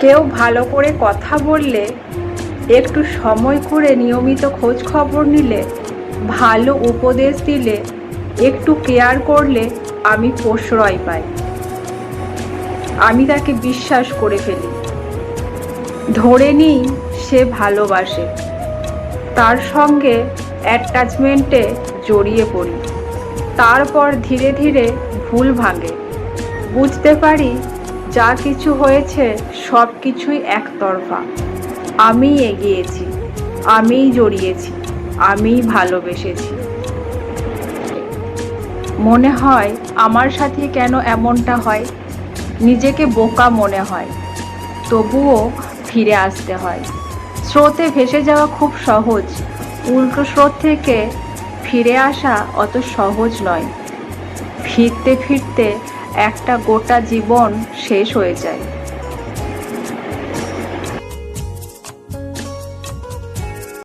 কেউ ভালো করে কথা বললে, একটু সময় করে নিয়মিত খোঁজ খবর নিলে, ভালো উপদেশ দিলে, একটু কেয়ার করলে আমি প্রশ্রয় পাই। আমি তাকে বিশ্বাস করে ফেলি। ধরে নিই সে ভালোবাসে। তার সঙ্গে অ্যাটাচমেন্টে জড়িয়ে পড়ি। তারপর ধীরে ধীরে ভুল ভাঙে। বুঝতে পারি যা কিছু হয়েছে সব কিছুই একতরফা। আমিই এগিয়েছি, আমিই জড়িয়েছি, আমিই ভালোবেসেছি। মনে হয় আমার সাথে কেন এমনটা হয়? নিজেকে বোকা মনে হয়, তবুও ফিরে আসতে হয়। স্রোতে ভেসে যাওয়া খুব সহজ, উল্টো স্রোত থেকে ফিরে আসা অত সহজ নয়। ফিরতে ফিরতে একটা গোটা জীবন শেষ হয়ে যায়।